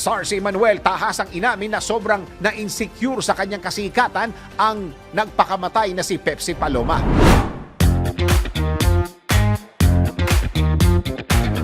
Sarsi Manuel tahasang inamin na sobrang na-insecure sa kanyang kasikatan ang nagpakamatay na si Pepsi Paloma.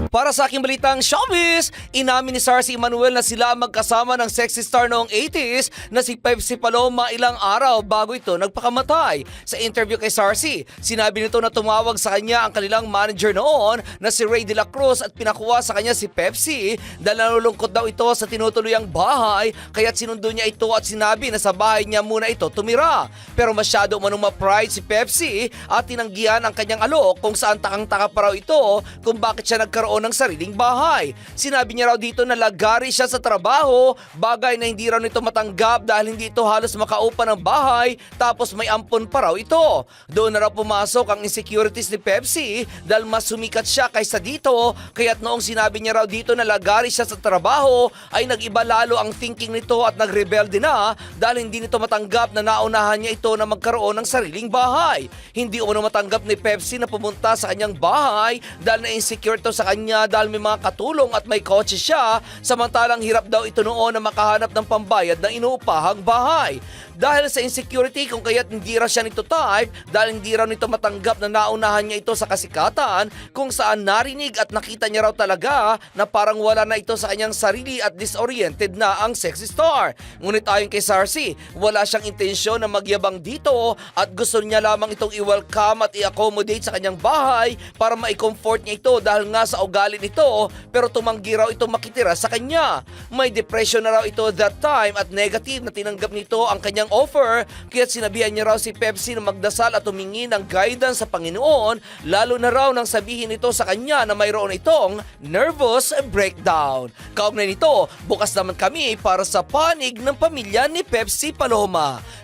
Para sa aking balitang showbiz, inamin ni Sarcy Emanuel na sila magkasama ng sexy star noong 80s na si Pepsi Paloma ilang araw bago ito nagpakamatay. Sa interview kay Sarcy, sinabi nito na tumawag sa kanya ang kanilang manager noon na si Ray De La Cruz at pinakuha sa kanya si Pepsi dahil nalulungkot daw ito sa tinutuluyang bahay kaya't sinundo niya ito at sinabi na sa bahay niya muna ito tumira. Pero masyado manong ma-pride si Pepsi at tinanggihan ang kanyang alok kung saan takang-taka pa raw ito kung bakit siya nagkaroon ng sariling bahay. Sinabi niya raw dito na lagari siya sa trabaho, bagay na hindi raw nito matanggap dahil hindi ito halos makaupa ng bahay tapos may ampon pa raw ito. Doon na raw pumasok ang insecurities ni Pepsi dahil mas sumikat siya kaysa dito kaya't noong sinabi niya raw dito na lagari siya sa trabaho ay nag-iba lalo ang thinking nito at nagrebelde na dahil hindi nito matanggap na naunahan niya ito na magkaroon ng sariling bahay. Hindi umano matanggap ni Pepsi na pumunta sa kanyang bahay dahil na-insecure to sa kanya dahil may mga katulong at may kotse siya samantalang hirap daw ito noon na makahanap ng pambayad ng inuupahang bahay. Dahil sa insecurity kung kaya't hindi raw siya nito type dahil hindi raw nito matanggap na naunahan niya ito sa kasikatan kung saan narinig at nakita niya raw talaga na parang wala na ito sa kanyang sarili at disoriented na ang sexy star. Ngunit ayon kay Sarcy, wala siyang intensyon na magyabang dito at gusto niya lamang itong i-welcome at i-accommodate sa kanyang bahay para ma-comfort niya ito dahil nga sa ugali nito pero tumanggi raw ito makitira sa kanya. May depression na raw ito that time at negative na tinanggap nito ang kanyang offer kaya sinabihan niya raw si Pepsi na magdasal at humingi ng guidance sa Panginoon lalo na raw nang sabihin nito sa kanya na mayroon itong nervous breakdown. Kaugnay nito, bukas naman kami para sa panig ng pamilya ni Pepsi Paloma.